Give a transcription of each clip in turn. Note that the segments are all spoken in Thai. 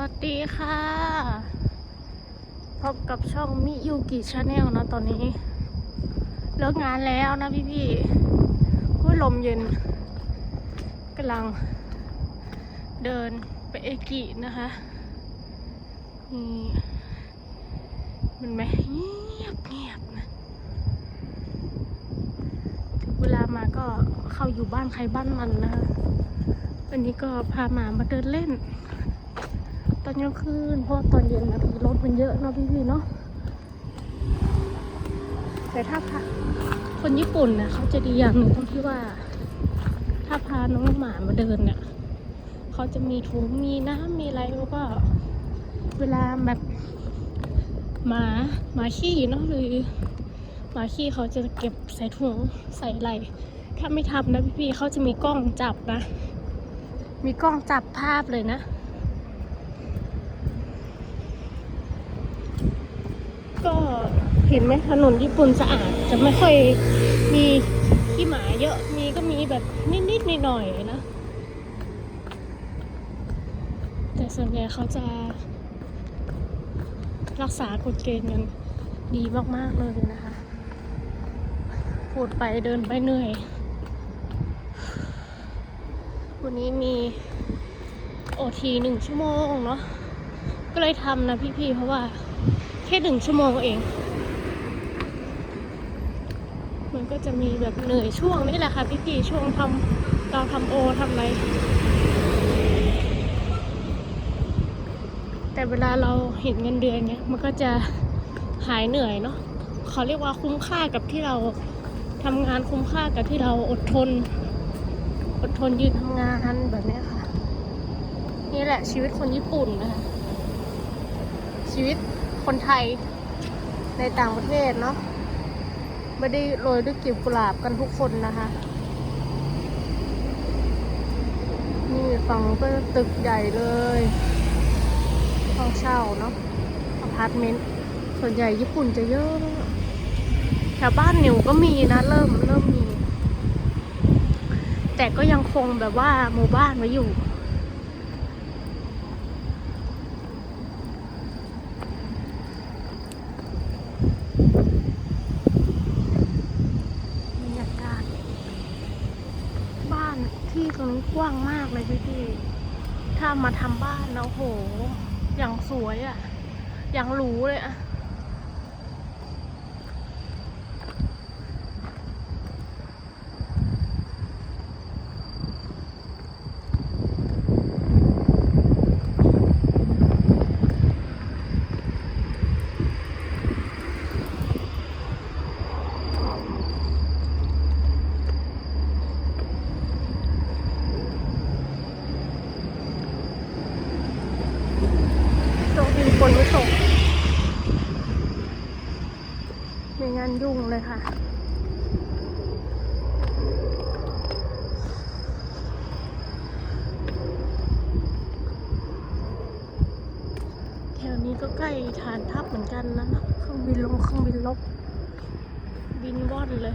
วัสดีค่ะ พบกับช่องมิยูกิชาแนลนะตอนนี้ เลิกงานแล้วนะพี่พี่ๆผู้ยลมเย็นกำลังเดินไปเอกินะคะนี่มันไหมเงียบเงียบนะถึงเวลามาก็เข้าอยู่บ้านใครบ้านมันนะคะวันนี้ก็พาหมามาเดินเล่น ตอนกลางคืนเพราะตอนเย็นบางทีรถมันเยอะเนาะพี่ๆเนาะแต่ถ้าพาคนญี่ปุ่นนะเขาจะดีอย่างหนึ่งตรงที่ว่า ถ้าพาน้องหมามาเดินเนี่ยเขาจะมีถุงมีน้ำมีอะไรแล้วก็ เวลาแบบหมาหมาขี้เนาะหรือหมาขี้เขาจะเก็บใส่ถุงใส่อะไรถ้าไม่ทำนะพี่ๆเขาจะมีกล้องจับนะ มีกล้องจับภาพเลยนะ ก็เห็นไหมถนนญี่ปุ่นสะอาดจะไม่ค่อยมีขี้หมาเยอะมีก็มีแบบนิดๆหน่อยๆนะ แต่ส่วนใหญ่เขาจะรักษากฎเกณฑ์กันดีมากๆเลยนะคะพูดไปเดินไปเหนื่อย วันนี้มีโอทีหนึ่งชั่วโมงเนาะก็เลยทำนะพี่ๆเพราะว่า ค่หนึ่งชั่วโมงเอง มันก็จะมีแบบเหนื่อยช่วงนี้แหละค่ะพี่ๆช่วงทำเราทำโอทำอะไร แต่เวลาเราเห็นเงินเดือนเนี่ยมันก็จะหายเหนื่อยเนาะเขาเรียกว่าคุ้มค่ากับที่เราทำงานคุ้มค่ากับที่เราอดทน อดทนยืนทำงานแบบนี้ค่ะ นี่แหละชีวิตคนญี่ปุ่นนะคะชีวิต คนไทยในต่างประเทศเนาะไม่ได้โรยด้วยกลีบกุหลาบกันทุกคนนะคะ นี่ฝั่งก็ตึกใหญ่เลยห้องเช่าเนาะอพาร์ตเมนต์ส่วนใหญ่ญี่ปุ่นจะเยอะแถวบ้านนิวก็มีนะ เริ่มเริ่มมี แต่ก็ยังคงแบบว่าหมู่บ้านไว้อยู่ บรรยากาศบ้านที่ตรงนี้ กว้างมากเลยพี่พี่ถ้ามาทำบ้านแล้วโห อย่างสวยอะ่ะ อย่างหรูเลยอะ่ะ โชคดีคนไม่ตกไม่งั้น ยุ่งเลยค่ะ แถวนี้ก็ใกล้ฐานทัพเหมือนกันนะเครื่องบินลงเครื่องบินลบ บินว่อนเลย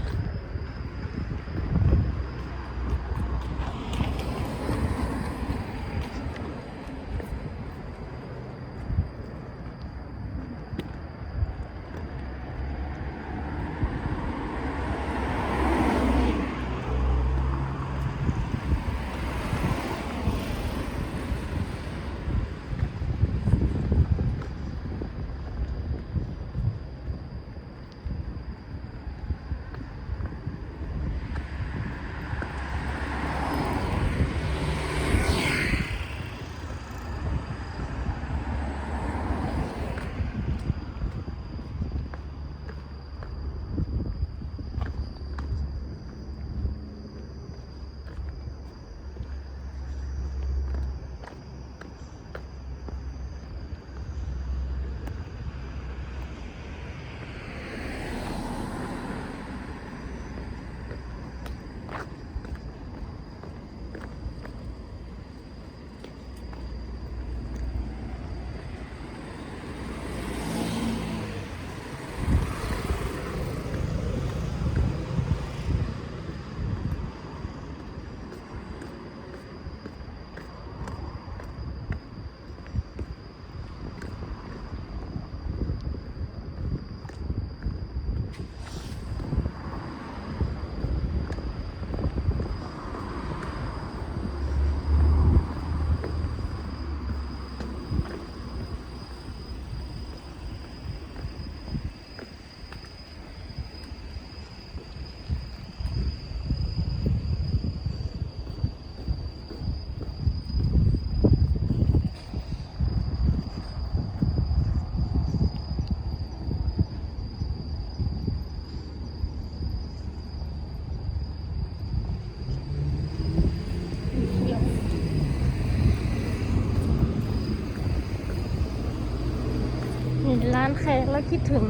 ร้านแขกแล้วคิดถึง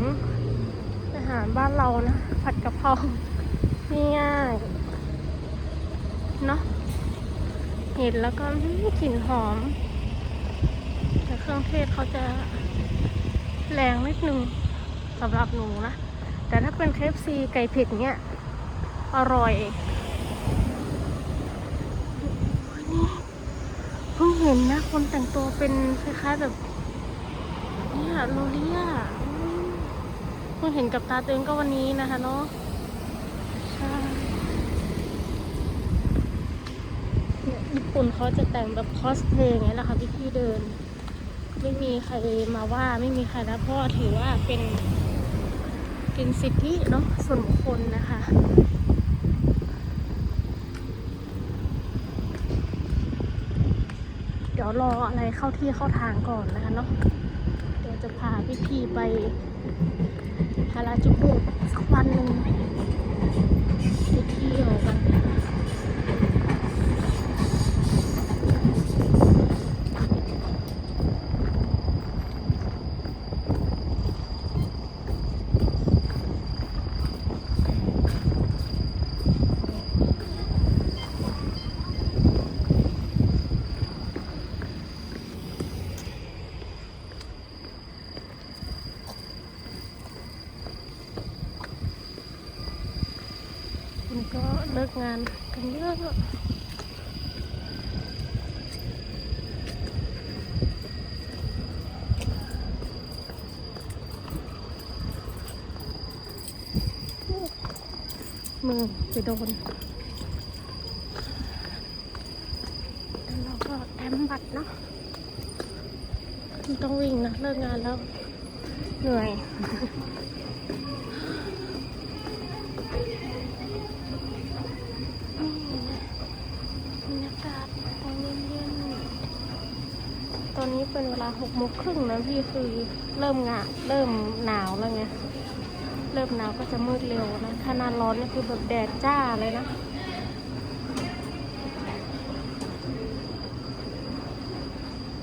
อาหารบ้านเรานะ ผัดกะเพราง่ายๆเนาะเห็นแล้วก็กลิ่นหอม แต่เครื่องเทศเขาจะแรงนิดนึงสำหรับหนูนะ แต่ถ้าเป็นเคฟซีไก่เผ็ดเนี้ย อร่อย นี่เพิ่งเห็นนะ คนแต่งตัวเป็นคล้ายๆแบบ เนี่ยโรเลียอืมเพิ่งเห็นกับตาตัวเองก็วันนี้นะคะเนาะใช่ญี่ปุ่นเขาจะแต่งแบบคอสเพลย์ไงล่ะค่ะพี่พี่เดิน ไม่มีใครมาว่าไม่มีใครนะเพราะว่าถือว่าเป็นเป็นสิทธิเนาะส่วนบุคคลนะคะเดี๋ยวรออะไรเข้าที่เข้าทางก่อนนะคะเนาะ จะพาพี่พีไปฮาราจูกุสักวันหนึ่งไปเที่ยวกันมันก็เลิก งานกันเยอะมือไปโดนแล้วเราก็แอมบัตรเนาะไม่ต้องวิ่งนะเลิกงานแล้ว เหนื่อย บรรยากาศตอนเย็นๆตอนนี้เป็นเวลาหกโมงครึ่งนะพี่คือเริ่มงะเริ่มหนาวแล้วไง เริ่มหนาวก็จะมืดเร็วนะ ถ้าหนาร้อนนี่คือแบบแดดจ้าเลยนะ